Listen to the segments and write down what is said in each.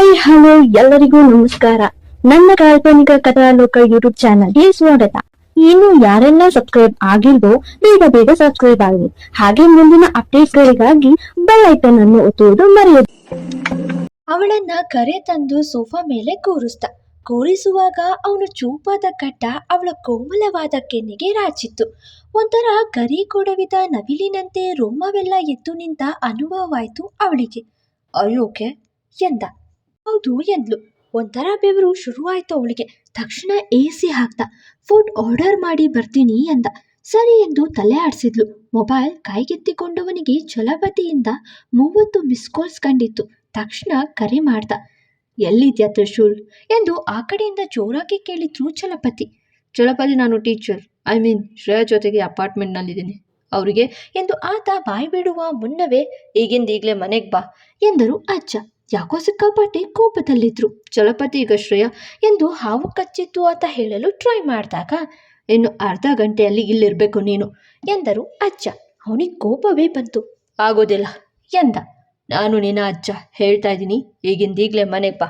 Hi hello ಎಲ್ಲರಿಗೂ ನಮಸ್ಕಾರ. ನನ್ನ ಕಾಲ್ಪನಿಕ ಕಥಾಲೋಕ ಯೂಟ್ಯೂಬ್ ಚಾನಲ್ಗೆ ಸ್ವಾಗತ. ಇನ್ನು ಯಾರೆಲ್ಲ ಸಬ್ಸ್ಕ್ರೈಬ್ ಆಗಿಲ್ವೋ, ಬೇಗ ಬೇಗ ಸಬ್ಸ್ಕ್ರೈಬ್ ಆಗಲಿ. ಹಾಗೆ ಮುಂದಿನ ಅಪ್ಡೇಟ್ಗಳಿಗಾಗಿ ಬೆಲ್ ಐಕನ್ ಅನ್ನು ಒತ್ತುವುದು ಮರೆಯದು. ಅವಳನ್ನ ಕರೆ ತಂದು ಸೋಫಾ ಮೇಲೆ ಕೂರಿಸ್ತ ಕೂರಿಸುವಾಗ ಅವನು ಚೂಪಾದ ಕಟ್ಟ ಅವಳ ಕೋಮಲವಾದ ಕೆನ್ನೆಗೆ ರಾಚಿತ್ತು. ಒಂಥರ ಕರಿ ಕೊಡವಿದ ನವಿಲಿನಂತೆ ರೋಮವೆಲ್ಲ ಎದ್ದು ನಿಂತ ಅನುಭವವಾಯ್ತು ಅವಳಿಗೆ. ಅಯ್ಯೋಕೆ? ಎಂದ. ಹೌದು ಎಂದ್ಲು. ಒಂಥರ ಬೆವರು ಶುರುವಾಯ್ತು ಅವಳಿಗೆ. ತಕ್ಷಣ ಎ ಸಿ ಹಾಕ್ದ ಫುಡ್ ಆರ್ಡರ್ ಮಾಡಿ ಬರ್ತೀನಿ ಅಂದ. ಸರಿ ಎಂದು ತಲೆ ಆಡಿಸಿದ್ಲು. ಮೊಬೈಲ್ ಕೈಗೆತ್ತಿಕೊಂಡವನಿಗೆ ಛಲಪತಿಯಿಂದ ಮೂವತ್ತು ಮಿಸ್ ಕಾಲ್ಸ್ ಕಂಡಿತ್ತು. ತಕ್ಷಣ ಕರೆ ಮಾಡ್ದ ಎಲ್ಲಿದ್ಯಾ ತ್ರಿಶೂಲ್? ಎಂದು ಆ ಕಡೆಯಿಂದ ಜೋರಾಗಿ ಕೇಳಿದ್ರು ಛಲಪತಿ. ಛಲಪತಿ ನಾನು ಟೀಚರ್. ಐ ಮೀನ್ ಶ್ರೇಯಾ ಜೊತೆಗೆ ಅಪಾರ್ಟ್ಮೆಂಟ್ನಲ್ಲಿದ್ದೀನಿ. ಅವರಿಗೆ ಎಂದು ಆತ ಬಾಯಿ ಬಿಡುವ ಮುನ್ನವೇ, ಈಗಿಂದ ಈಗಲೇ ಮನೆಗೆ ಬಾ ಎಂದರು ಅಜ್ಜ. ಯಾಕೋ ಸಿಕ್ಕಾಪಟ್ಟೆ ಕೋಪದಲ್ಲಿದ್ರು. ಚಲಪತಿ ಶ್ರೇಯ ಎಂದು ಹಾವು ಕಚ್ಚಿತ್ತು ಅಂತ ಹೇಳಲು ಟ್ರೈ ಮಾಡಿದಾಗ, ಇನ್ನು ಅರ್ಧ ಗಂಟೆಯಲ್ಲಿ ಇಲ್ಲಿರಬೇಕು ನೀನು ಎಂದರು ಅಜ್ಜ. ಅವನಿಗೆ ಕೋಪವೇ ಬಂತು. ಆಗೋದಿಲ್ಲ ಎಂದ. ನಾನು ನಿನ್ನ ಅಜ್ಜ, ಹೇಳ್ತಾ ಇದ್ದೀನಿ. ಈಗಿಂದೀಗ್ಲೇ ಮನೆಗೆ ಬಾ.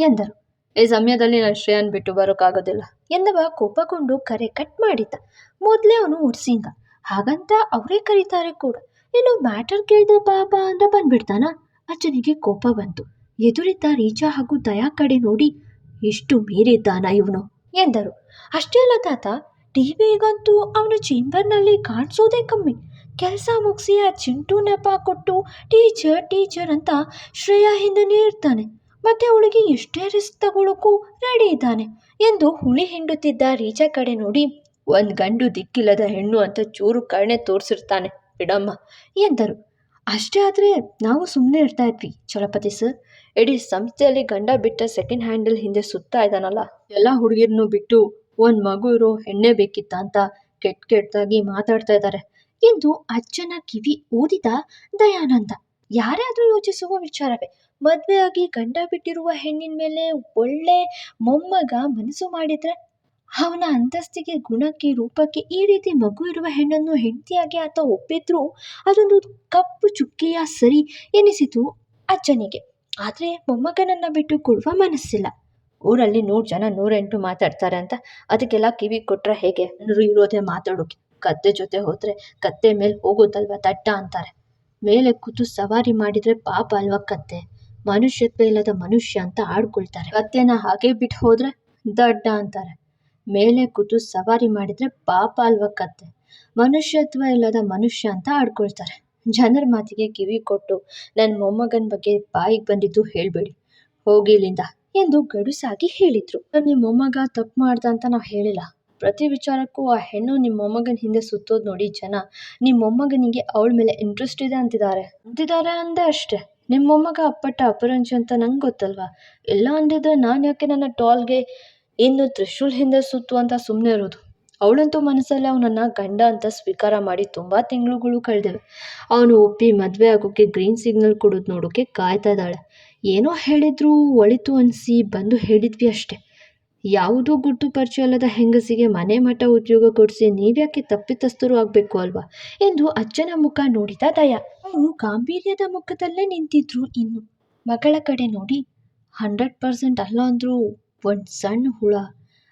ಎಂದರು. ಈ ಸಮಯದಲ್ಲಿ ನಾನು ಶ್ರೇಯನ್ ಬಿಟ್ಟು ಬರೋಕ್ಕಾಗೋದಿಲ್ಲ ಎಂದವ ಕೋಪಗೊಂಡು ಕರೆ ಕಟ್ ಮಾಡಿದ್ದ. ಮೊದಲೇ ಅವನು ಉರ್ಸಿಂಗ. ಹಾಗಂತ ಅವರೇ ಕರೀತಾರೆ ಕೂಡ. ಇನ್ನು ಮ್ಯಾಟರ್ ಕೇಳಿದ್ರೆ ಬಾಬಾ ಅಂದ್ರೆ ಬಂದ್ಬಿಡ್ತಾನ? ಅಜ್ಜನಿಗೆ ಕೋಪ ಬಂತು. ಎದುರಿದ್ದ ರೀಚಾ ಹಾಗೂ ದಯಾ ಕಡೆ ನೋಡಿ, ಎಷ್ಟು ಮೀರಿದ್ದಾನ ಇವನು? ಎಂದರು. ಅಷ್ಟೇ ಅಲ್ಲ ತಾತ, ಟಿವಿಗಂತೂ ಅವನು ಚೇಂಬರ್ನಲ್ಲಿ ಕಾಣಿಸೋದೇ ಕಮ್ಮಿ. ಕೆಲಸ ಮುಗಿಸಿ ಆ ಚಿಂಟು ನೆಪ ಕೊಟ್ಟು ಟೀಚರ್ ಟೀಚರ್ ಅಂತ ಶ್ರೇಯಾ ಹಿಂದೆನೇ ಇರ್ತಾನೆ ಮತ್ತೆ ಅವಳಿಗೆ ಎಷ್ಟೇ ರಿಸ್ಕ್ ತಗೊಳ್ಳೋಕ್ಕೂ ರೆಡಿ ಇದ್ದಾನೆ ಎಂದು ಹುಳಿ ಹಿಂಡುತ್ತಿದ್ದ ರೀಚಾ ಕಡೆ ನೋಡಿ, ಒಂದು ಗಂಡು ದಿಕ್ಕಿಲ್ಲದ ಹೆಣ್ಣು ಅಂತ ಚೂರು ಕರ್ಣೆ ತೋರಿಸಿರ್ತಾನೆ, ಬಿಡಮ್ಮ ಎಂದರು. ಅಷ್ಟೇ ಆದರೆ ನಾವು ಸುಮ್ಮನೆ ಇರ್ತಾ ಇದ್ವಿ. ಚಲಪತಿ ಸರ್, ಇಡೀ ಸಂಸ್ಥೆಯಲ್ಲಿ ಗಂಡ ಬಿಟ್ಟ ಸೆಕೆಂಡ್ ಹ್ಯಾಂಡಲ್ ಹಿಂದೆ ಸುತ್ತ ಇದ್ದಾನಲ್ಲ? ಎಲ್ಲ ಹುಡುಗಿರನ್ನು ಬಿಟ್ಟು ಒಂದು ಮಗು ಇರೋ ಹೆಣ್ಣೆ ಬೇಕಿತ್ತ ಅಂತ ಕೆಟ್ಟ ಕೆಟ್ಟದಾಗಿ ಮಾತಾಡ್ತಾ ಇದ್ದಾರೆ ಎಂದು ಅಜ್ಜನ ಕಿವಿ ಓದಿದ ದಯಾನಂದ. ಯಾರಾದರೂ ಯೋಚಿಸುವ ವಿಚಾರವೇ. ಮದುವೆಯಾಗಿ ಗಂಡ ಬಿಟ್ಟಿರುವ ಹೆಣ್ಣಿನ ಮೇಲೆ ಒಳ್ಳೆ ಮೊಮ್ಮಗ ಮನಸ್ಸು ಮಾಡಿದ್ರೆ ಅವನ ಅಂತಸ್ತಿಗೆ, ಗುಣಕ್ಕೆ, ರೂಪಕ್ಕೆ ಈ ರೀತಿ ಮಗು ಇರುವ ಹೆಣ್ಣನ್ನು ಹೆಂಡತಿಯಾಗಿ ಆತ ಒಪ್ಪಿದ್ರು ಅದೊಂದು ಕಪ್ಪು ಚುಕ್ಕೆಯ ಸರಿ ಎನಿಸಿತು ಅಜ್ಜನಿಗೆ. ಆದರೆ ಮೊಮ್ಮಗನನ್ನ ಬಿಟ್ಟು ಕೊಡುವ ಮನಸ್ಸಿಲ್ಲ. ಊರಲ್ಲಿ ನೂರು ಜನ, ನೂರೆಂಟು ಮಾತಾಡ್ತಾರೆ ಅಂತ. ಅದಕ್ಕೆಲ್ಲ ಕಿವಿ ಕೊಟ್ರೆ ಹೇಗೆ? ಎಲ್ಲರೂ ಇರೋದೇ ಮಾತಾಡೋಕೆ. ಕತ್ತೆ ಜೊತೆ ಹೋದರೆ ಕತ್ತೆ ಮೇಲೆ ಹೋಗೋದಲ್ವ ದಡ್ಡ ಅಂತಾರೆ. ಮೇಲೆ ಕೂತು ಸವಾರಿ ಮಾಡಿದ್ರೆ ಪಾಪ ಅಲ್ವಾ ಕತ್ತೆ? ಮನುಷ್ಯತ್ವ ಇಲ್ಲದ ಮನುಷ್ಯ ಅಂತ ಆಡ್ಕೊಳ್ತಾರೆ. ಕತ್ತೆನ ಹಾಗೆ ಬಿಟ್ಟು ಹೋದರೆ ದಡ್ಡ ಅಂತಾರೆ. ಮೇಲೆ ಕೂತು ಸವಾರಿ ಮಾಡಿದ್ರೆ ಪಾಪ ಅಲ್ವ ಕತ್ತೆ. ಮನುಷ್ಯತ್ವ ಇಲ್ಲದ ಮನುಷ್ಯ ಅಂತ ಆಡ್ಕೊಳ್ತಾರೆ. ಜನರ ಮಾತಿಗೆ ಕಿವಿ ಕೊಟ್ಟು ನನ್ನ ಮೊಮ್ಮಗನ ಬಗ್ಗೆ ಬಾಯಿಗೆ ಬಂದಿದ್ದು ಹೇಳಬೇಡಿ. ಹೋಗಿ ಇಲ್ಲಿಂದ ಎಂದು ಗಡುಸಾಗಿ ಹೇಳಿದ್ರು. ನಿಮ್ಮ ಮೊಮ್ಮಗ ತಪ್ಪು ಮಾಡ್ದ ಅಂತ ನಾವು ಹೇಳಿಲ್ಲ. ಪ್ರತಿ ವಿಚಾರಕ್ಕೂ ಆ ಹೆಣ್ಣು ನಿಮ್ಮ ಮೊಮ್ಮಗನ ಹಿಂದೆ ಸುತ್ತೋದು ನೋಡಿ ಜನ ನಿಮ್ಮ ಮೊಮ್ಮಗನಿಗೆ ಅವಳ ಮೇಲೆ ಇಂಟ್ರೆಸ್ಟ್ ಇದೆ ಅಂತಿದ್ದಾರೆ. ಅಂತಿದ್ದಾರೆ ಅಂದೆ ಅಷ್ಟೇ. ನಿಮ್ಮ ಮೊಮ್ಮಗ ಅಪ್ಪಟ್ಟ ಅಪರಂಜಿ ಅಂತ ನಂಗೆ ಗೊತ್ತಲ್ವಾ? ಎಲ್ಲ ಅಂದಿದ್ರೆ ನಾನು ಯಾಕೆ ನನ್ನ ಟಾಲ್ಗೆ ಇನ್ನು ತ್ರಿಶೂಲ್ ಹಿಂದೆ ಸುತ್ತು ಅಂತ ಸುಮ್ಮನೆ ಇರೋದು. ಅವಳಂತೂ ಮನಸ್ಸಲ್ಲಿ ಅವನನ್ನು ಗಂಡ ಅಂತ ಸ್ವೀಕಾರ ಮಾಡಿ ತುಂಬ ತಿಂಗಳುಗಳು ಕಳೆದಿವೆ. ಅವನು ಒಪ್ಪಿ ಮದುವೆ ಆಗೋಕ್ಕೆ ಗ್ರೀನ್ ಸಿಗ್ನಲ್ ಕೊಡೋದು ನೋಡೋಕ್ಕೆ ಕಾಯ್ತಾ ಇದ್ದಾಳೆ. ಏನೋ ಹೇಳಿದ್ರು ಒಳಿತು ಅನಿಸಿ ಬಂದು ಹೇಳಿದ್ವಿ ಅಷ್ಟೆ. ಯಾವುದೂ ಗುಟ್ಟು ಪರಿಚಯ ಅಲ್ಲದ ಹೆಂಗಸಿಗೆ ಮನೆ ಮಠ ಉದ್ಯೋಗ ಕೊಡಿಸಿ ನೀವ್ಯಾಕೆ ತಪ್ಪಿತಸ್ಥರು ಆಗಬೇಕು ಅಲ್ವಾ? ಎಂದು ಅಜ್ಜನ ಮುಖ ನೋಡಿದ ದಯ. ಅವರು ಗಾಂಭೀರ್ಯದ ಮುಖದಲ್ಲೇ ನಿಂತಿದ್ರು ಇನ್ನು. ಮಗಳ ಕಡೆ ನೋಡಿ, ಹಂಡ್ರೆಡ್ ಪರ್ಸೆಂಟ್ ಅಲ್ಲ ಅಂದರೂ ಒಂದು ಸಣ್ಣ ಹುಳ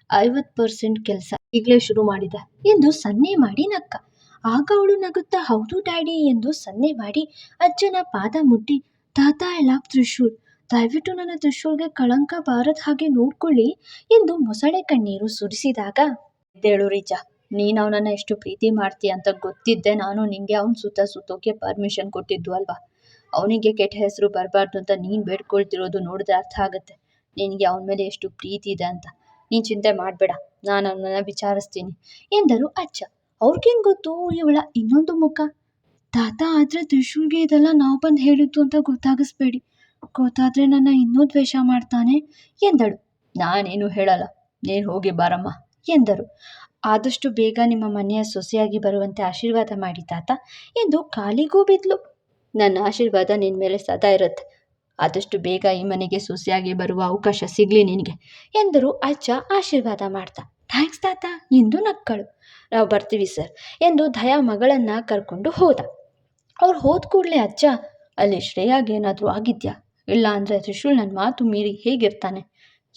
ಐವತ್ತು ಪರ್ಸೆಂಟ್ ಕೆಲಸ ಈಗಲೇ ಶುರು ಮಾಡಿದ ಎಂದು ಸನ್ನೆ ಮಾಡಿ ನಕ್ಕ. ಆಗ ಅವಳು ನಗುತ್ತಾ, ಹೌದು ಡ್ಯಾಡಿ ಎಂದು ಸನ್ನೆ ಮಾಡಿ ಅಜ್ಜನ ಪಾದ ಮುಟ್ಟಿ, ತಾತ, ಐ ಲವ್ ತ್ರಿಶೂಲ್. ದಯವಿಟ್ಟು ನನ್ನ ತ್ರಿಶೂಲ್ಗೆ ಕಳಂಕ ಬಾರದ ಹಾಗೆ ನೋಡ್ಕೊಳ್ಳಿ ಎಂದು ಮೊಸಳೆ ಕಣ್ಣೀರು ಸುರಿಸಿದಾಗ ಹೇಳು ರೀಜ ನೀನು ಅವನನ್ನು ಎಷ್ಟು ಪ್ರೀತಿ ಮಾಡ್ತೀಯ ಅಂತ ಗೊತ್ತಿದ್ದೆ. ನಾನು ನಿಂಗೆ ಅವನ ಸುತ್ತ ಸುತ್ತೋಕೆ ಪರ್ಮಿಷನ್ ಕೊಟ್ಟಿದ್ದು ಅಲ್ವಾ? ಅವನಿಗೆ ಕೆಟ್ಟ ಹೆಸರು ಬರಬಾರ್ದು ಅಂತ ನೀನು ಬೇಡ್ಕೊಳ್ತಿರೋದು ನೋಡಿದ್ರೆ ಅರ್ಥ ಆಗುತ್ತೆ. ನಿನಗೆ ಅವನ ಮೇಲೆ ಎಷ್ಟು ಪ್ರೀತಿ ಇದೆ ಅಂತ. ನೀನು ಚಿಂತೆ ಮಾಡಬೇಡ, ನಾನು ಅವನನ್ನು ವಿಚಾರಿಸ್ತೀನಿ ಎಂದರು ಅಜ್ಜ. ಅವ್ರಿಗೇನು ಗೊತ್ತು ಇವಳ ಇನ್ನೊಂದು ಮುಖ? ತಾತ ಆದರೆ ತ್ರಿಶೂಲ್ಗೆ ಇದೆಲ್ಲ ನಾವು ಬಂದು ಹೇಳಿದ್ದು ಅಂತ ಗೊತ್ತಾಗಿಸ್ಬೇಡಿ. ಗೊತ್ತಾದರೆ ನನ್ನ ಇನ್ನೂ ದ್ವೇಷ ಮಾಡ್ತಾನೆ ಎಂದಳು. ನಾನೇನು ಹೇಳಲ್ಲ, ನೀನು ಹೋಗಿ ಬಾರಮ್ಮ ಎಂದರು. ಆದಷ್ಟು ಬೇಗ ನಿಮ್ಮ ಮನೆಯ ಸೊಸೆಯಾಗಿ ಬರುವಂತೆ ಆಶೀರ್ವಾದ ಮಾಡಿ ತಾತ ಎಂದು ಕಾಲಿಗೂ ಬಿದ್ಲು. ನನ್ನ ಆಶೀರ್ವಾದ ನಿನ್ನ ಮೇಲೆ ಸದಾ ಇರುತ್ತೆ. ಆದಷ್ಟು ಬೇಗ ಈ ಮನೆಗೆ ಸೊಸೆಯಾಗಿ ಬರುವ ಅವಕಾಶ ಸಿಗಲಿ ನಿನಗೆ ಎಂದರು ಅಜ್ಜ ಆಶೀರ್ವಾದ ಮಾಡ್ತಾ. ಥ್ಯಾಂಕ್ಸ್ ತಾತ ಎಂದು ನಕ್ಕಳು. ನಾವು ಬರ್ತೀವಿ ಸರ್ ಎಂದು ದಯಾ ಮಗಳನ್ನು ಕರ್ಕೊಂಡು ಹೋದ. ಅವ್ರು ಹೋದ ಕೂಡಲೇ, ಅಜ್ಜ, ಅಲ್ಲಿ ಶ್ರೇಯಾಗೇನಾದರೂ ಆಗಿದ್ಯಾ? ಇಲ್ಲ ಅಂದರೆ ತ್ರಿಶೂಲ್ ನನ್ನ ಮಾತು ಮೀರಿ ಹೇಗಿರ್ತಾನೆ?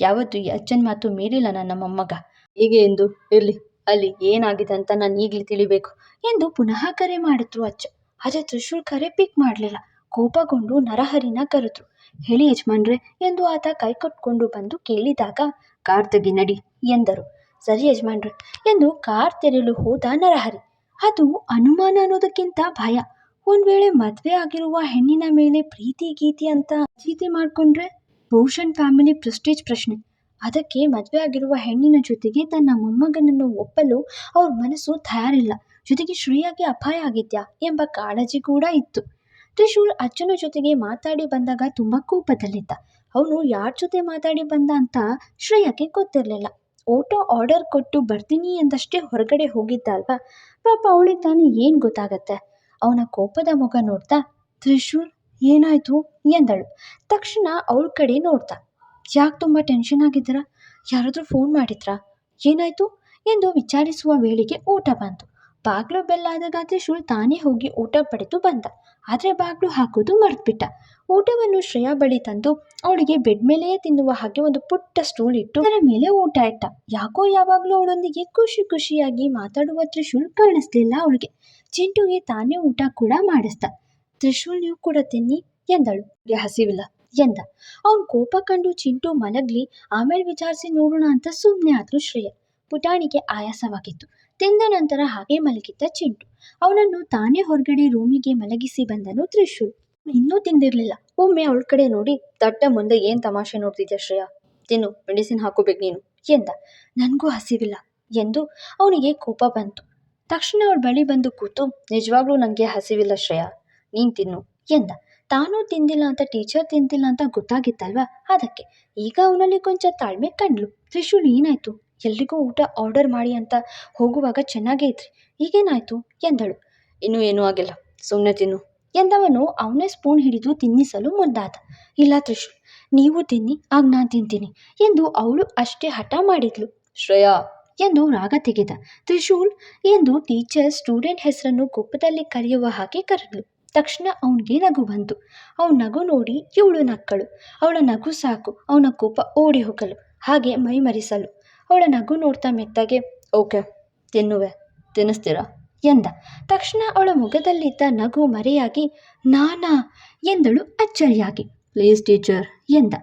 ಯಾವತ್ತೂ ಈ ಅಜ್ಜನ ಮಾತು ಮೀರಿಲ್ಲ ನನ್ನ ಮೊಮ್ಮಗ. ಹೀಗೆ ಎಂದು, ಇರಲಿ, ಅಲ್ಲಿ ಏನಾಗಿದೆ ಅಂತ ನಾನು ಈಗಲೇ ತಿಳಿಬೇಕು ಎಂದು ಪುನಃ ಕರೆ ಮಾಡಿದ್ರು ಅಜ್ಜ. ಆದರೆ ತ್ರಿಶೂಲ್ ಕರೆ ಪಿಕ್ ಮಾಡಲಿಲ್ಲ. ಕೋಪಗೊಂಡು ನರಹರಿನ ಕರೆದು ಹೇಳಿ ಯಜಮಾನ್ರೆ, ಎಂದು ಆತ ಕೈ ಕಟ್ಕೊಂಡು ಬಂದು ಕೇಳಿದಾಗ ಕಾರ್ ತೆಗಿ ನಡಿ, ಎಂದರು. ಸರಿ ಯಜಮಾನ್ರೆ, ಎಂದು ಕಾರ್ ತೆರೆಯಲು ಹೋದ ನರಹರಿ. ಅದು ಅನುಮಾನ ಅನ್ನೋದಕ್ಕಿಂತ ಭಯ. ಒಂದ್ ವೇಳೆ ಮದ್ವೆ ಆಗಿರುವ ಹೆಣ್ಣಿನ ಮೇಲೆ ಪ್ರೀತಿ, ಗೀತಿ ಅಂತ ಚೀತಿ ಮಾಡ್ಕೊಂಡ್ರೆ ಭೂಷಣ್ ಫ್ಯಾಮಿಲಿ ಪ್ರೆಸ್ಟೀಜ್ ಪ್ರಶ್ನೆ. ಅದಕ್ಕೆ ಮದುವೆ ಆಗಿರುವ ಹೆಣ್ಣಿನ ಜೊತೆಗೆ ತನ್ನ ಮೊಮ್ಮಗನನ್ನು ಒಪ್ಪಲು ಅವ್ರ ಮನಸ್ಸು ತಯಾರಿಲ್ಲ. ಜೊತೆಗೆ ಶ್ರೇಯಾಗೆ ಅಪಾಯ ಆಗಿದ್ಯಾ ಎಂಬ ಕಾಳಜಿ ಕೂಡ ಇತ್ತು. ತ್ರಿಶೂಲ್ ಅಜ್ಜನ ಜೊತೆಗೆ ಮಾತಾಡಿ ಬಂದಾಗ ತುಂಬ ಕೋಪದಲ್ಲಿದ್ದ. ಅವನು ಯಾರ ಜೊತೆ ಮಾತಾಡಿ ಬಂದ ಅಂತ ಶ್ರೇಯಕ್ಕೆ ಗೊತ್ತಿರಲಿಲ್ಲ. ಊಟ ಆರ್ಡರ್ ಕೊಟ್ಟು ಬರ್ತೀನಿ ಎಂದಷ್ಟೇ ಹೊರಗಡೆ ಹೋಗಿದ್ದ ಅಲ್ವಾ ಪಾಪ ಅವಳಿಗೆ ತಾನೇ ಏನು ಗೊತ್ತಾಗತ್ತೆ? ಅವನ ಕೋಪದ ಮುಖ ನೋಡ್ತಾ, ತ್ರಿಶೂಲ್, ಏನಾಯ್ತು? ಎಂದಳು. ತಕ್ಷಣ ಅವಳ ಕಡೆ ನೋಡ್ತಾ, ಯಾಕೆ ತುಂಬ ಟೆನ್ಷನ್ ಆಗಿದ್ದೀರಾ? ಯಾರಾದರೂ ಫೋನ್ ಮಾಡಿದ್ರಾ? ಏನಾಯ್ತು? ಎಂದು ವಿಚಾರಿಸುವ ವೇಳೆಗೆ ಊಟ ಬಂತು. ಬಾಗ್ಲು ಬೆಲ್ಲಾದಾಗ ತ್ರಿಶೂಲ್ ತಾನೇ ಹೋಗಿ ಊಟ ಪಡೆದು ಬಂದ. ಆದರೆ ಬಾಗ್ಲು ಹಾಕೋದು ಮರ್ತ್ಬಿಟ್ಟ. ಊಟವನ್ನು ಶ್ರೇಯಾ ಬಳಿ ತಂದು ಅವಳಿಗೆ ಬೆಡ್ ಮೇಲೆಯೇ ತಿನ್ನುವ ಹಾಗೆ ಒಂದು ಪುಟ್ಟ ಸ್ಟೂಲ್ ಇಟ್ಟು ಅದರ ಮೇಲೆ ಊಟ ಇಟ್ಟ. ಯಾಕೋ ಯಾವಾಗಲೂ ಅವಳೊಂದಿಗೆ ಖುಷಿ ಖುಷಿಯಾಗಿ ಮಾತಾಡುವ ತ್ರಿಶೂಲ್ ಕಾಣಿಸ್ಲಿಲ್ಲ ಅವಳಿಗೆ. ಚಿಂಟುಗೆ ತಾನೇ ಊಟ ಕೂಡ ಮಾಡಿಸ್ದ. ತ್ರಿಶೂಲ್ ನೀವು ಕೂಡ ತಿನ್ನಿ ಎಂದಳು. "ಗೆ ಹಸಿವಿಲ್ಲ ಎಂದ. ಅವನ್ ಕೋಪ ಕಂಡು ಚಿಂಟು ಮಲಗ್ಲಿ. ಆಮೇಲೆ ವಿಚಾರಿಸಿ ನೋಡೋಣ ಅಂತ ಸುಮ್ಮನೆ ಆದ್ರು ಶ್ರೇಯ. ಪುಟಾಣಿಗೆ ಆಯಾಸವಾಗಿತ್ತು. ತಿಂದ ನಂತರ ಹಾಗೆ ಮಲಗಿದ್ದ ಚಿಂಟು. ಅವನನ್ನು ತಾನೇ ಹೊರಗಡೆ ರೂಮಿಗೆ ಮಲಗಿಸಿ ಬಂದನು ತ್ರಿಶೂಲ್. ಇನ್ನೂ ತಿಂದಿರಲಿಲ್ಲ. ಒಮ್ಮೆ ಅವಳ ಕಡೆ ನೋಡಿ ದಟ್ಟ ಮುಂದೆ ಏನ್ ತಮಾಷೆ ನೋಡ್ತಿದ್ಯಾ ಶ್ರೇಯ? ತಿನ್ನು, ಮೆಡಿಸಿನ್ ಹಾಕೋಬೇಕು ನೀನು, ಎಂದ. ನನಗೂ ಹಸಿವಿಲ್ಲ, ಎಂದು ಅವನಿಗೆ ಕೋಪ ಬಂತು. ತಕ್ಷಣ ಅವಳ ಬಳಿ ಬಂದು ಕೂತು, ನಿಜವಾಗ್ಲೂ ನನಗೆ ಹಸಿವಿಲ್ಲ ಶ್ರೇಯ, ನೀನು ತಿನ್ನು, ಎಂದ. ತಾನೂ ತಿಂದಿಲ್ಲ ಅಂತ, ಟೀಚರ್ ತಿಂದಿಲ್ಲ ಅಂತ ಗೊತ್ತಾಗಿತ್ತಲ್ವಾ? ಅದಕ್ಕೆ, ಈಗ ಅವನಲ್ಲಿ ಕೊಂಚ ತಾಳ್ಮೆ ಕಂಡ್ಲು. ತ್ರಿಶೂಲ್ ಏನಾಯ್ತು? ಎಲ್ರಿಗೂ ಊಟ ಆರ್ಡರ್ ಮಾಡಿ ಅಂತ ಹೋಗುವಾಗ ಚೆನ್ನಾಗೇ ಇತ್ರಿ ಈಗೇನಾಯಿತು? ಎಂದಳು. ಇನ್ನೂ ಏನೂ ಆಗಿಲ್ಲ. ಸುಮ್ಮನೆ ತಿನ್ನು. ಎಂದವನು ಅವನೇ ಸ್ಪೂನ್ ಹಿಡಿದು ತಿನ್ನಿಸಲು ಮುಂದಾದ. ಇಲ್ಲ ತ್ರಿಶೂಲ್, ನೀವು ತಿನ್ನಿ, ಆಗ ನಾನು ತಿಂತೀನಿ ಎಂದು ಅವಳು ಅಷ್ಟೇ ಹಠ ಮಾಡಿದ್ಲು. ಶ್ರೇಯಾ ಎಂದು ರಾಗ ತೆಗೆದ. ತ್ರಿಶೂಲ್ ಎಂದು ಟೀಚರ್ ಸ್ಟೂಡೆಂಟ್ ಹೆಸರನ್ನು ಕೋಪದಲ್ಲಿ ಕರೆಯುವ ಹಾಗೆ ಕರೆದ್ಲು. ತಕ್ಷಣ ಅವನಿಗೆ ನಗು ಬಂತು. ಅವನ ನಗು ನೋಡಿ ಇವಳು ನಕ್ಕಳು. ಅವಳ ನಗು ಸಾಕು. ಅವನ ಕೋಪ ಓಡಿ ಹೋಗಲು, ಹಾಗೆ ಮೈ ಮರಿಸಲು ಅವಳ ನಗು ನೋಡ್ತಾ ಮೆತ್ತಗೆ, ಓಕೆ, ತಿನ್ನುವೆ, ತಿನ್ನಿಸ್ತೀರಾ? ಎಂದ. ತಕ್ಷಣ ಅವಳ ಮುಖದಲ್ಲಿದ್ದ ನಗು ಮರೆಯಾಗಿ, ನಾನಾ? ಎಂದಳು ಅಚ್ಚರಿಯಾಗಿ. ಪ್ಲೀಸ್ ಟೀಚರ್, ಎಂದ.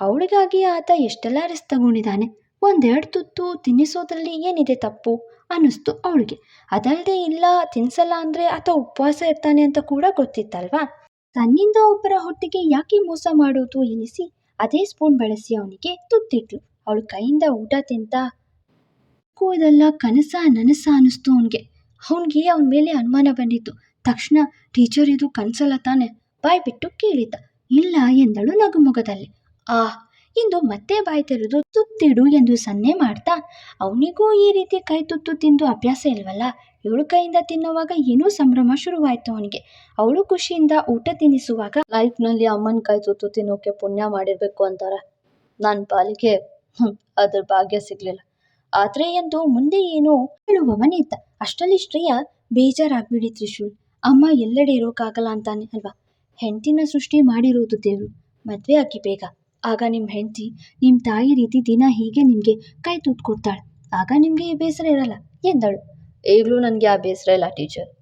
ಅವಳಿಗಾಗಿ ಆತ ಎಷ್ಟೆಲ್ಲ ರಿಸ್ಕ್ ತಗೊಂಡಿದ್ದಾನೆ? ಒಂದೆರಡು ತುತ್ತು ತಿನ್ನಿಸೋದ್ರಲ್ಲಿ ಏನಿದೆ ತಪ್ಪು? ಅನ್ನಿಸ್ತು ಅವಳಿಗೆ. ಅದಲ್ಲದೆ ಇಲ್ಲ, ತಿನ್ಸಲ್ಲ ಅಂದರೆ ಆತ ಉಪವಾಸ ಇರ್ತಾನೆ ಅಂತ ಕೂಡ ಗೊತ್ತಿತ್ತಲ್ವಾ? ತನ್ನಿಂದ ಒಬ್ಬರ ಹೊಟ್ಟೆಗೆ ಯಾಕೆ ಮೋಸ ಮಾಡೋದು? ಎನಿಸಿ, ಅದೇ ಸ್ಪೂನ್ ಬಳಸಿ ಅವನಿಗೆ ತುತ್ತಿಟ್ಲು. ಅವಳ ಕೈಯಿಂದ ಊಟ ತಿಂತ ಇದೆಲ್ಲ ಕನಸ ನನಸ ಅನ್ನಿಸ್ತು ಅವನಿಗೆ. ಅವನಿಗೆ ಅವನ ಮೇಲೆ ಅನುಮಾನ ಬಂದಿತ್ತು. ತಕ್ಷಣ, ಟೀಚರ್, ಇದು ಕನಸಲ್ಲ ತಾನೆ. ಬಾಯ್ ಬಿಟ್ಟು ಕೇಳಿದ್ದ. ಇಲ್ಲ, ಎಂದಳು ನಗುಮುಗದಲ್ಲಿ. ಆ, ಇಂದು ಮತ್ತೆ ಬಾಯಿ ತೆರೆದು ತುತ್ತಿಡು ಎಂದು ಸನ್ನೆ ಮಾಡ್ತಾ, ಅವನಿಗೂ ಈ ರೀತಿ ಕೈ ತುತ್ತು ತಿಂದು ಅಭ್ಯಾಸ ಇಲ್ವಲ್ಲ? ಇವಳು ಕೈಯಿಂದ ತಿನ್ನುವಾಗ ಏನೂ ಸಂಭ್ರಮ ಶುರುವಾಯಿತು ಅವನಿಗೆ. ಅವಳು ಖುಷಿಯಿಂದ ಊಟ ತಿನ್ನಿಸುವಾಗ, ಲೈಫ್ನಲ್ಲಿ ಅಮ್ಮನ ಕೈ ತುತ್ತು ತಿನ್ನೋಕೆ ಪುಣ್ಯ ಮಾಡಿರಬೇಕು ಅಂತಾರೆ. ನನ್ನ ಪಾಲಿಗೆ ಅದ್ರ ಭಾಗ್ಯ ಸಿಗಲಿಲ್ಲ. ಆದ್ರೆ ಎಂದು ಮುಂದೆ ಏನೋ ಹೇಳುವವನಿದ್ದ ಅಷ್ಟರಲ್ಲಿ ಶ್ರೇಯ ಬೇಜಾರಾಗ್ಬಿಡಿ ತ್ರಿಶೂಲ್. ಅಮ್ಮ ಎಲ್ಲೆಡೆ ಇರೋಕ್ಕಾಗಲ್ಲ ಅಂತಾನೆ ಅಲ್ವಾ? ಹೆಂಡತಿನ ಸೃಷ್ಟಿ ಮಾಡಿರೋದು ದೇವರು. ಮದುವೆ ಆಗಿ ಬೇಗ. ಆಗ ನಿಮ್ಮ ಹೆಂಡತಿ ನಿಮ್ಮ ತಾಯಿ ರೀತಿ ದಿನ ಹೀಗೆ ನಿಮಗೆ ಕೈ ತೂತು ಕೊಡ್ತಾಳೆ ಆಗ ನಿಮಗೆ ಬೇಸರ ಇರಲ್ಲ ಎಂದಳು. ಈಗಲೂ ನನಗೆ ಆ ಬೇಸರ ಇಲ್ಲ ಟೀಚರ್.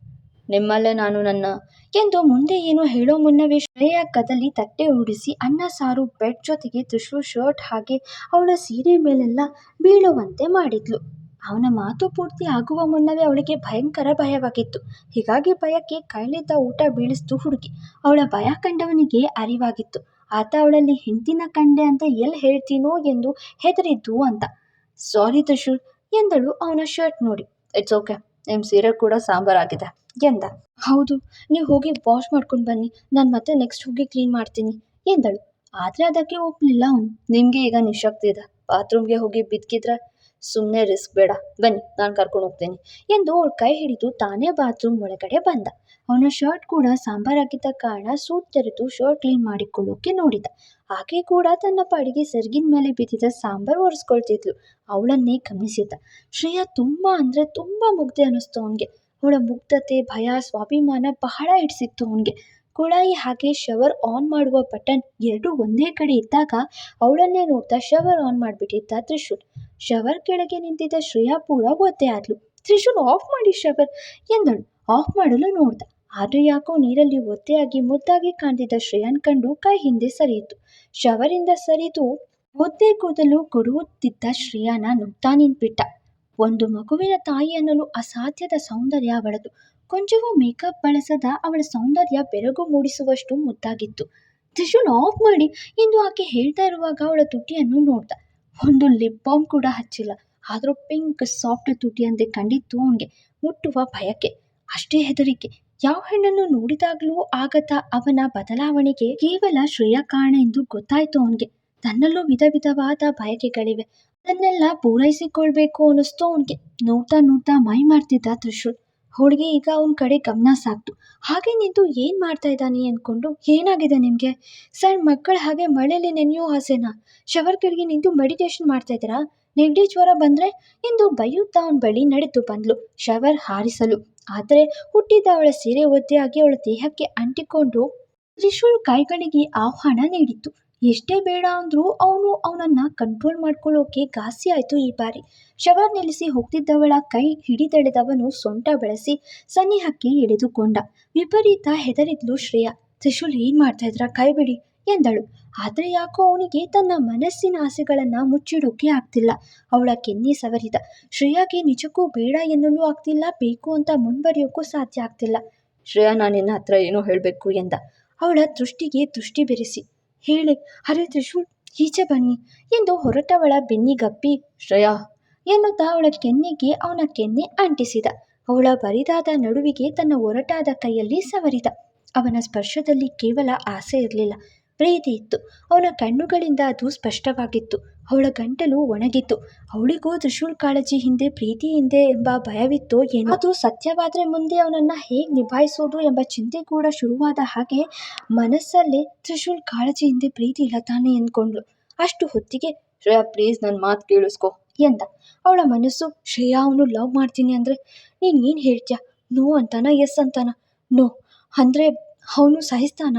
ನಿಮ್ಮಲ್ಲೇ ನಾನು ನನ್ನ ಎಂದು ಮುಂದೆ ಏನೋ ಹೇಳೋ ಮುನ್ನವೇ ಶ್ರೇಯ ಕದಲಿ ತಟ್ಟೆ ಉಡಿಸಿ ಅನ್ನ, ಸಾರು ಬೆಡ್ ಜೊತೆಗೆ ತುಶು ಶರ್ಟ್ ಹಾಗೆ ಅವಳ ಸೀರೆ ಮೇಲೆಲ್ಲ ಬೀಳುವಂತೆ ಮಾಡಿದ್ಲು. ಅವನ ಮಾತು ಪೂರ್ತಿ ಆಗುವ ಮುನ್ನವೇ ಅವಳಿಗೆ ಭಯಂಕರ ಭಯವಾಗಿತ್ತು. ಹೀಗಾಗಿ ಭಯಕ್ಕೆ ಕೈಲಿದ್ದ ಊಟ ಬೀಳಿಸ್ತು ಹುಡುಗಿ. ಅವಳ ಭಯ ಕಂಡವನಿಗೆ ಅರಿವಾಗಿತ್ತು. ಆತ ಅವಳಲ್ಲಿ ಹೆಂಡ್ತಿನ ಕಂಡೆ ಅಂತ ಎಲ್ಲಿ ಹೇಳ್ತೀನೋ ಎಂದು ಹೆದರಿದ್ದು ಅಂತ. ಸಾರಿ ತುಶು ಎಂದಳು ಅವನ ಶರ್ಟ್ ನೋಡಿ. It's okay. ನಿಮ್ಮ ಸೀರೆ ಕೂಡ ಸಾಂಬಾರಾಗಿದೆ ಎಂದ. ಹೌದು, ನೀವು ಹೋಗಿ ವಾಶ್ ಮಾಡ್ಕೊಂಡು ಬನ್ನಿ, ನಾನು ಮತ್ತೆ ನೆಕ್ಸ್ಟ್ ಹೋಗಿ ಕ್ಲೀನ್ ಮಾಡ್ತೀನಿ ಎಂದಳು. ಆದರೆ ಅದಕ್ಕೆ ಒಪ್ಪಲಿಲ್ಲ ಅವನು. ನಿಮಗೆ ಈಗ ನಿಶಕ್ತಿ ಇದೆ. ಬಾತ್ರೂಮ್ಗೆ ಹೋಗಿ ಬಿದ್ಕಿದ್ರೆ ಸುಮ್ಮನೆ ರಿಸ್ಕ್ ಬೇಡ. ಬನ್ನಿ, ನಾನು ಕರ್ಕೊಂಡು ಹೋಗ್ತೀನಿ ಎಂದು ಅವಳು ಕೈ ಹಿಡಿದು ತಾನೇ ಬಾತ್ರೂಮ್ ಒಳಗಡೆ ಬಂದ. ಅವನ ಶರ್ಟ್ ಕೂಡ ಸಾಂಬಾರಾಗಿದ್ದ ಕಾರಣ ಸೂಟ್ ತೆರೆದು ಶರ್ಟ್ ಕ್ಲೀನ್ ಮಾಡಿಕೊಳ್ಳೋಕೆ ನೋಡಿದ. ಆಕೆ ಕೂಡ ತನ್ನ ಪಾಡಿಗೆ ಸೆರ್ಗಿನ ಮೇಲೆ ಬಿದ್ದಿದ್ದ ಸಾಂಬಾರು ಒರೆಸ್ಕೊಳ್ತಿದ್ಲು. ಅವಳನ್ನೇ ಗಮನಿಸಿದ್ದ. ಶ್ರೇಯಾ ತುಂಬ ಅಂದರೆ ತುಂಬ ಮುಗ್ಧೆ ಅನ್ನಿಸ್ತು ಅವನಿಗೆ. ಅವಳ ಮುಗ್ಧತೆ, ಭಯ, ಸ್ವಾಭಿಮಾನ ಬಹಳ ಹಿಡಿಸಿತ್ತು ಅವನಿಗೆ. ಕುಳಾಯಿ ಹಾಗೆ ಶವರ್ ಆನ್ ಮಾಡುವ ಬಟನ್ ಎರಡು ಒಂದೇ ಕಡೆ ಇದ್ದಾಗ ಅವಳನ್ನೇ ನೋಡ್ತಾ ಶವರ್ ಆನ್ ಮಾಡಿಬಿಟ್ಟಿದ್ದ ತ್ರಿಶೂಲ್. ಶವರ್ ಕೆಳಗೆ ನಿಂತಿದ್ದ ಶ್ರೇಯಾ ಪೂರ ಒದ್ದೆ ಆದ್ಲು. ತ್ರಿಶೂಲ್, ಆಫ್ ಮಾಡಿ ಶವರ್. ಎಂದಳು. ಆಫ್ ಮಾಡಲು ನೋಡ್ದ. ಆದ್ರೆ ಯಾಕೋ ನೀರಲ್ಲಿ ಒದ್ದೆಯಾಗಿ ಮುದ್ದಾಗಿ ಕಾಣ್ತಿದ್ದ ಶ್ರೇಯನ್ ಕಂಡು ಕೈ ಹಿಂದೆ ಸರಿಯಿತು. ಶವರಿಂದ ಸರಿದು ಒದ್ದೆ ಕೂದಲು ಕೊಡುತ್ತಿದ್ದ ಶ್ರೇಯನ ನುಗ್ತಾ ನಿಂತ್ಬಿಟ್ಟ. ಒಂದು ಮಗುವಿನ ತಾಯಿ ಅನ್ನಲು ಅಸಾಧ್ಯದ ಸೌಂದರ್ಯ ಅವಳದು. ಕೊಂಚವೂ ಮೇಕಪ್ ಬಳಸದ ಅವಳ ಸೌಂದರ್ಯ ಬೆರಗು ಮೂಡಿಸುವಷ್ಟು ಮುದ್ದಾಗಿತ್ತು. ತ್ರಿಶೂಲ್ ಆಫ್ ಮಾಡಿ ಎಂದು ಆಕೆ ಹೇಳ್ತಾ ಇರುವಾಗ ಅವಳ ತುಟಿಯನ್ನು ನೋಡ್ದ. ಒಂದು ಲಿಪ್ ಬಾಮ್ ಕೂಡ ಹಚ್ಚಿಲ್ಲ. ಆದರೂ ಪಿಂಕ್ ಸಾಫ್ಟ್ ತುಟಿಯಂತೆ ಕಂಡಿತ್ತು ಅವನಿಗೆ ಮುಟ್ಟುವ ಭಯಕ್ಕೆ. ಅಷ್ಟೇ ಹೆದರಿಕೆ. ಯಾವ ಹೆಣ್ಣನ್ನು ನೋಡಿದಾಗಲೂ ಆಗದ ಅವನ ಬದಲಾವಣೆಗೆ ಕೇವಲ ಶ್ರೇಯ ಕಾರಣ ಎಂದು ಗೊತ್ತಾಯ್ತು ಅವನಿಗೆ. ತನ್ನಲ್ಲೂ ವಿಧ ವಿಧವಾದ ಬಯಕೆಗಳಿವೆ. ಅದನ್ನೆಲ್ಲ ಪೂರೈಸಿಕೊಳ್ಬೇಕು ಅನ್ನಿಸ್ತು ಅವನಿಗೆ. ನೋಡ್ತಾ ನೋಡ್ತಾ ಮೈ ಮಾಡ್ತಿದ್ದ ತ್ರಿಶೂಲ್. ಹುಡುಗಿ ಈಗ ಅವನ ಕಡೆ ಗಮನ ಸಾಕ್ತು. ಹಾಗೆ ನಿಂತು ಏನು ಮಾಡ್ತಾ ಇದ್ದಾನೆ ಅಂದ್ಕೊಂಡು ಏನಾಗಿದೆ ನಿಮಗೆ? ಸರ್, ಮಕ್ಕಳ ಹಾಗೆ ಮಳೆಯಲ್ಲಿ ನೆನೆಯೋ ಆಸೆನಾ? ಶವರ್ ಕೆಳಗೆ ನಿಂತು ಮೆಡಿಟೇಷನ್ ಮಾಡ್ತಾ ಇದ್ದೀರಾ? ನೆಗಡಿ ಜ್ವರ ಬಂದರೆ ಎಂದು ಬೈಯುತ್ತಾ ಅವನ ಬಳಿ ನಡೆದು ಬಂದ್ಲು. ಶವರ್ ಹಾರಿಸಲು. ಆದರೆ ಹುಟ್ಟಿದವಳ ಅವಳ ಸೀರೆ ಒದ್ದೆಯಾಗಿ ಅವಳ ದೇಹಕ್ಕೆ ಅಂಟಿಕೊಂಡು ತ್ರಿಶೂಲ್ ಕೈಗಳಿಗೆ ಆಹ್ವಾನ ನೀಡಿತ್ತು ಎಷ್ಟೇ ಬೇಡ ಅಂದ್ರೂ ಅವನು ಅವನನ್ನ ಕಂಟ್ರೋಲ್ ಮಾಡ್ಕೊಳ್ಳೋಕೆ ಘಾಸಿ ಆಯ್ತು ಈ ಬಾರಿ. ಶವ ನಿಲ್ಲಿಸಿ ಹೋಗ್ತಿದ್ದವಳ ಕೈ ಹಿಡಿದೆಳೆದವನು ಸೊಂಟ ಬೆಳೆಸಿ ಸನಿಹಕ್ಕೆ ಎಳೆದುಕೊಂಡ. ವಿಪರೀತ ಹೆದರಿದ್ಲು ಶ್ರೇಯ. ತ್ರಿಶೂಲ್ ಏನ್ ಮಾಡ್ತಾ ಇದ್ರ? ಕೈ ಬಿಡಿ ಎಂದಳು. ಆದರೆ ಯಾಕೋ ಅವನಿಗೆ ತನ್ನ ಮನಸ್ಸಿನ ಆಸೆಗಳನ್ನು ಮುಚ್ಚಿಡೋಕೆ ಆಗ್ತಿಲ್ಲ. ಅವಳ ಕೆನ್ನೆ ಸವರಿದ. ಶ್ರೇಯಾಗೆ ನಿಜಕ್ಕೂ ಬೇಡ ಎನ್ನಲು ಆಗ್ತಿಲ್ಲ, ಬೇಕು ಅಂತ ಮುಂಬರಿಯೋಕ್ಕೂ ಸಾಧ್ಯ ಆಗ್ತಿಲ್ಲ. ಶ್ರೇಯಾ, ನಾನು ನಿನ್ನ ಹತ್ರ ಏನೋ ಹೇಳಬೇಕು ಎಂದ. ಅವಳ ದೃಷ್ಟಿಗೆ ದೃಷ್ಟಿ ಬೆರೆಸಿ. ಹೇಳಿ, ಅರೆ ತ್ರಿಶೂಲ್, ಈಚೆ ಬನ್ನಿ ಎಂದು ಹೊರಟವಳ ಬೆನ್ನಿಗಪ್ಪಿ ಶ್ರೇಯಾ, ಎನ್ನುತ್ತಾ ಅವಳ ಕೆನ್ನೆಗೆ ಅವನ ಕೆನ್ನೆ ಅಂಟಿಸಿದ. ಅವಳ ಬರಿದಾದ ನಡುವಿಗೆ ತನ್ನ ಒರಟಾದ ಕೈಯಲ್ಲಿ ಸವರಿದ. ಅವನ ಸ್ಪರ್ಶದಲ್ಲಿ ಕೇವಲ ಆಸೆ ಇರಲಿಲ್ಲ. ಪ್ರೀತಿ ಇತ್ತು. ಅವನ ಕಣ್ಣುಗಳಿಂದ ಅದು ಸ್ಪಷ್ಟವಾಗಿತ್ತು. ಅವಳ ಗಂಟಲು ಒಣಗಿತ್ತು. ಅವಳಿಗೂ ತ್ರಿಶೂಲ್ ಕಾಳಜಿ ಹಿಂದೆ, ಪ್ರೀತಿ ಹಿಂದೆ ಎಂಬ ಭಯವಿತ್ತು ಏನೋ. ಅದು ಸತ್ಯವಾದರೆ ಮುಂದೆ ಅವನನ್ನ ಹೇಗೆ ನಿಭಾಯಿಸೋದು ಎಂಬ ಚಿಂತೆ ಕೂಡ ಶುರುವಾದ ಹಾಗೆ ಮನಸ್ಸಲ್ಲಿ ತ್ರಿಶೂಲ್ ಕಾಳಜಿ ಹಿಂದೆ ಪ್ರೀತಿ ಇಲ್ಲ ತಾನೆ ಎಂದ್ಕೊಂಡ್ಳು. ಅಷ್ಟು ಹೊತ್ತಿಗೆ, ಶ್ರೇಯಾ ಪ್ಲೀಸ್ ನನ್ನ ಮಾತು ಕೇಳಿಸ್ಕೊ ಎಂದ. ಅವಳ ಮನಸ್ಸು, ಶ್ರೇಯಾ ಅವನು ಲವ್ ಮಾಡ್ತೀನಿ ಅಂದರೆ, ನೀನು ಏನು ಹೇಳ್ತೀಯ? ನೋ ಅಂತಾನ, ಎಸ್ ಅಂತಾನ? ನೋ. ಅಂದರೆ ಅವನು ಸಹಿಸ್ತಾನ?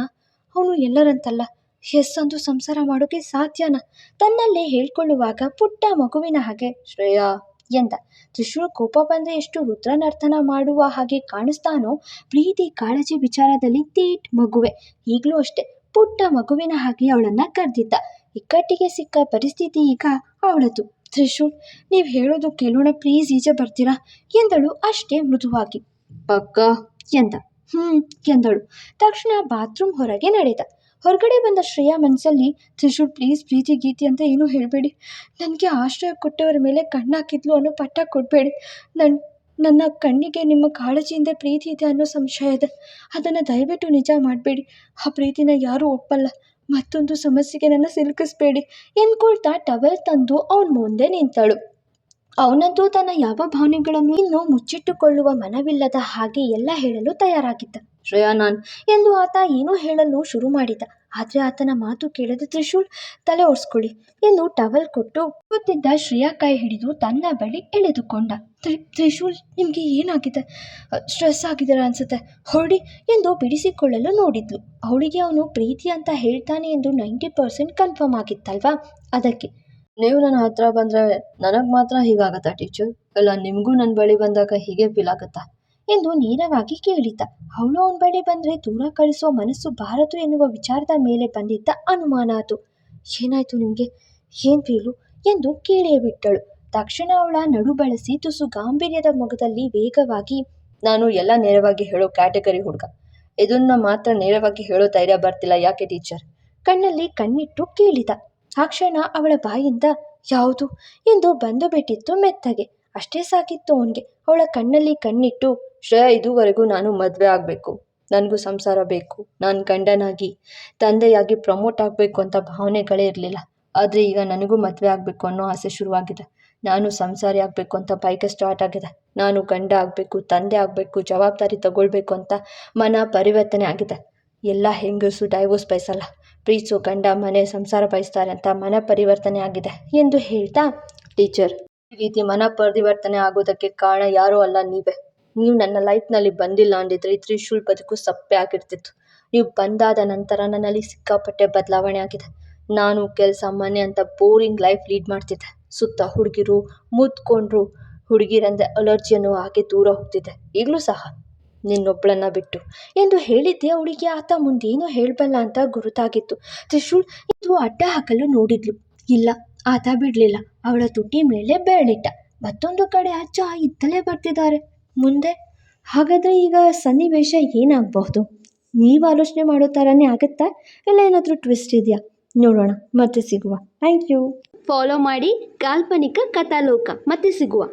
ಅವನು ಎಲ್ಲರಂತಲ್ಲ. ಎಸ್ ಅಂದು ಸಂಸಾರ ಮಾಡೋಕೆ ಸಾಧ್ಯನ? ತನ್ನಲ್ಲೇ ಹೇಳ್ಕೊಳ್ಳುವಾಗ ಪುಟ್ಟ ಮಗುವಿನ ಹಾಗೆ, ಶ್ರೇಯಾ ಎಂದ. ತ್ರಿಶೂಲ್ ಕೋಪ ಬಂದರೆ ಎಷ್ಟು ರುದ್ರನರ್ತನ ಮಾಡುವ ಹಾಗೆ ಕಾಣಿಸ್ತಾನೋ? ಪ್ರೀತಿ ಕಾಳಜಿ ವಿಚಾರದಲ್ಲಿ ತೇಟ್ ಮಗುವೆ. ಈಗಲೂ ಅಷ್ಟೇ ಪುಟ್ಟ ಮಗುವಿನ ಹಾಗೆ ಅವಳನ್ನ ಕರೆದಿದ್ದ. ಇಕ್ಕಟ್ಟಿಗೆ ಸಿಕ್ಕ ಪರಿಸ್ಥಿತಿ ಈಗ ಅವಳದು ತ್ರಿಶೂಲ್, ನೀವು ಹೇಳೋದು ಕೇಳೋಣ ಪ್ಲೀಸ್ ಈಜ ಬರ್ತೀರಾ? ಎಂದಳು ಅಷ್ಟೇ ಮೃದುವಾಗಿ. ಪಕ್ಕ ಎಂದ. ಹ್ಮ್ ಎಂದಳು ತಕ್ಷಣ ಬಾತ್ರೂಮ್ ಹೊರಗೆ ನಡೆದ. ಹೊರಗಡೆ ಬಂದ ಶ್ರೇಯಾ ಮನಸ್ಸಲ್ಲಿ ತ್ರಿಶೂಲ್ ಪ್ಲೀಸ್ ಪ್ರೀತಿ, ಗೀತಿ ಅಂತ ಏನೂ ಹೇಳಬೇಡಿ. ನನಗೆ ಆಶ್ರಯ ಕೊಟ್ಟವರ ಮೇಲೆ ಕಣ್ಣಾಕಿದ್ಲು ಅನ್ನೋ ಪಟ್ಟ ಕೊಡಬೇಡಿ. ನನ್ನ ನನ್ನ ಕಣ್ಣಿಗೆ ನಿಮ್ಮ ಕಾಳಜಿಯಿಂದ ಪ್ರೀತಿ ಇದೆ ಅನ್ನೋ ಸಂಶಯ ಇದೆ. ಅದನ್ನು ದಯವಿಟ್ಟು ನಿಜ ಮಾಡಬೇಡಿ. ಆ ಪ್ರೀತಿನ ಯಾರೂ ಒಪ್ಪಲ್ಲ. ಮತ್ತೊಂದು ಸಮಸ್ಯೆಗೆ ನನ್ನ ಸಿಲುಕಿಸ್ಬೇಡಿ. ಎಂದ್ಕೊಳ್ತಾ ಟವೆಲ್ ತಂದು ಅವನ ಮುಂದೆ ನಿಂತಳು. ಅವನಂತೂ ತನ್ನ ಯಾವ ಭಾವನೆಗಳನ್ನು ಇನ್ನೂ ಮುಚ್ಚಿಟ್ಟುಕೊಳ್ಳುವ ಮನವಿಲ್ಲದ ಹಾಗೆ ಎಲ್ಲ ಹೇಳಲು ತಯಾರಾಗಿದ್ದ. ಶ್ರೇಯಾನಾನ್ ಎಂದು ಆತ ಏನೂ ಹೇಳಲು ಶುರು ಮಾಡಿದ. ಆದರೆ ಆತನ ಮಾತು ಕೇಳದ ತ್ರಿಶೂಲ್ ತಲೆ ಒರೆಸ್ಕೊಳ್ಳಿ ಎಂದು ಟವಲ್ ಕೊಟ್ಟು ಕೂತಿದ್ದ ಶ್ರೇಯಾ ಕೈ ಹಿಡಿದು ತನ್ನ ಬಳಿ ಎಳೆದುಕೊಂಡ. ತ್ರಿ, ತ್ರಿಶೂಲ್, ನಿಮಗೆ ಏನಾಗಿದೆ? ಸ್ಟ್ರೆಸ್ ಆಗಿದ್ದೀರಾ ಅನ್ಸುತ್ತೆ. ಹೊರಡಿ ಎಂದು ಬಿಡಿಸಿಕೊಳ್ಳಲು ನೋಡಿದ್ಲು. ಅವಳಿಗೆ ಅವನು ಪ್ರೀತಿ ಅಂತ ಹೇಳ್ತಾನೆ ಎಂದು ನೈಂಟಿ ಪರ್ಸೆಂಟ್ ಕನ್ಫರ್ಮ್ ಆಗಿತ್ತಲ್ವಾ? ಅದಕ್ಕೆ ನೀವು ನನ್ನ ಹತ್ರ ಬಂದರೆ ನನಗೆ ಮಾತ್ರ ಹೀಗಾಗತ್ತಾ ಟೀಚರ್? ಅಲ್ಲ ನಿಮಗೂ ನನ್ನ ಬಳಿ ಬಂದಾಗ ಹೀಗೆ ಫೀಲ್ ಆಗುತ್ತಾ ಎಂದು ನೇರವಾಗಿ ಕೇಳಿದ್ದ. ಅವಳು ಅವನ ಬಳಿ ಬಂದರೆ ದೂರ ಕಳಿಸೋ ಮನಸ್ಸು ಬಾರದು ಎನ್ನುವ ವಿಚಾರದ ಮೇಲೆ ಬಂದಿದ್ದ ಅನುಮಾನ ಅದು. ಏನಾಯ್ತು ನಿಮಗೆ? ಏನು ಫೀಲು? ಎಂದು ಕೇಳಿಯೇ ಬಿಟ್ಟಳು. ತಕ್ಷಣ ಅವಳ ನಡು ಬಳಸಿ ತುಸು ಗಾಂಭೀರ್ಯದ ಮೊಗದಲ್ಲಿ ವೇಗವಾಗಿ, ನಾನು ಎಲ್ಲ ನೇರವಾಗಿ ಹೇಳೋ ಕ್ಯಾಟಗರಿ ಹುಡುಗ. ಇದನ್ನ ಮಾತ್ರ ನೇರವಾಗಿ ಹೇಳೋ ಧೈರ್ಯ ಬರ್ತಿಲ್ಲ ಯಾಕೆ ಟೀಚರ್? ಕಣ್ಣಲ್ಲಿ ಕಣ್ಣಿಟ್ಟು ಕೇಳಿದ. ಆ ಕ್ಷಣ ಅವಳ ಬಾಯಿಂದ ಯಾವುದು ಎಂದು ಬಂದು ಬಿಟ್ಟಿತ್ತು ಮೆತ್ತಗೆ. ಅಷ್ಟೇ ಸಾಕಿತ್ತು ಅವನಿಗೆ. ಅವಳ ಕಣ್ಣಲ್ಲಿ ಕಣ್ಣಿಟ್ಟು ಶ್ರೇಯಾ ಇದುವರೆಗೂ ನಾನು ಮದುವೆ ಆಗಬೇಕು. ನನಗೂ ಸಂಸಾರ ಬೇಕು. ನಾನು ಗಂಡನಾಗಿ, ತಂದೆಯಾಗಿ ಪ್ರಮೋಟ್ ಆಗಬೇಕು ಅಂತ ಭಾವನೆಗಳೇ ಇರಲಿಲ್ಲ. ಆದರೆ ಈಗ ನನಗೂ ಮದುವೆ ಆಗಬೇಕು ಅನ್ನೋ ಆಸೆ ಶುರುವಾಗಿದೆ. ನಾನು ಸಂಸಾರಿ ಆಗಬೇಕು ಅಂತ ಬೈಕೆ ಸ್ಟಾರ್ಟ್ ಆಗಿದೆ. ನಾನು ಗಂಡ ಆಗಬೇಕು, ತಂದೆ ಆಗಬೇಕು, ಜವಾಬ್ದಾರಿ ತಗೊಳ್ಬೇಕು ಅಂತ ಮನ ಪರಿವರ್ತನೆ ಆಗಿದೆ. ಎಲ್ಲ ಹೆಂಗಸು ಡೈವೋರ್ಸ್ ಬಯಸಲ್ಲ. ಪ್ರೀತಿಸೋ ಗಂಡ ಮನೆ ಸಂಸಾರ ಬಯಸ್ತಾರೆ ಅಂತ ಮನ ಪರಿವರ್ತನೆ ಆಗಿದೆ ಎಂದು ಹೇಳ್ತಾ ಟೀಚರ್. ಈ ರೀತಿ ಮನ ಪರಿವರ್ತನೆ ಆಗೋದಕ್ಕೆ ಕಾರಣ ಯಾರೂ ಅಲ್ಲ ನೀವೇ. ನೀವು ನನ್ನ ಲೈಫ್ನಲ್ಲಿ ಬಂದಿಲ್ಲ ಅಂದಿದ್ರೆ ಈ ತ್ರಿಶೂಲ್ ಬದುಕು ಸಪ್ಪೆ ಆಗಿರ್ತಿತ್ತು. ನೀವು ಬಂದಾದ ನಂತರ ನನ್ನಲ್ಲಿ ಸಿಕ್ಕಾಪಟ್ಟೆ ಬದಲಾವಣೆ ಆಗಿದೆ. ನಾನು ಕೆಲಸ, ಮನೆ ಅಂತ ಬೋರಿಂಗ್ ಲೈಫ್ ಲೀಡ್ ಮಾಡ್ತಿದ್ದೆ. ಸುತ್ತ ಹುಡುಗಿರು ಮುದ್ಕೊಂಡ್ರು ಹುಡುಗಿರಂದ್ರೆ ಅಲರ್ಜಿ ಅನ್ನೋ ಹಾಗೆ ದೂರ ಹೋಗ್ತಿದ್ದೆ. ಈಗಲೂ ಸಹ. ನಿನ್ನೊಬ್ಬಳನ್ನ ಬಿಟ್ಟು. ಎಂದು ಹೇಳಿದ್ದೆ. ಅವಳಿಗೆ ಆತ ಮುಂದೇನು ಹೇಳಬಲ್ಲ ಅಂತ ಗುರುತಾಗಿತ್ತು. ತ್ರಿಶೂಲ್ ಇದು ಅಡ್ಡ ಹಾಕಲು ನೋಡಿದ್ಲು. ಇಲ್ಲ, ಆತ ಬಿಡಲಿಲ್ಲ. ಅವಳ ತುಟಿ ಮೇಲೆ ಬೆರಳಿಟ್ಟ. ಮತ್ತೊಂದು ಕಡೆ ಅಜ್ಜ ಇದ್ದಲೇ ಬರ್ತಿದ್ದಾರೆ. ಮುಂದೆ? ಹಾಗಾದರೆ ಈಗ ಸನ್ನಿವೇಶ ಏನಾಗಬಹುದು? ನೀವು ಆಲೋಚನೆ ಮಾಡೋ ಥರನೇ ಆಗುತ್ತಾ? ಇಲ್ಲ ಏನಾದರೂ ಟ್ವಿಸ್ಟ್ ಇದೆಯಾ? ನೋಡೋಣ. ಮತ್ತೆ ಸಿಗುವ. ಥ್ಯಾಂಕ್ ಯು ಫಾಲೋ ಮಾಡಿ ಕಾಲ್ಪನಿಕ ಕಥಾಲೋಕ. ಮತ್ತೆ ಸಿಗುವ.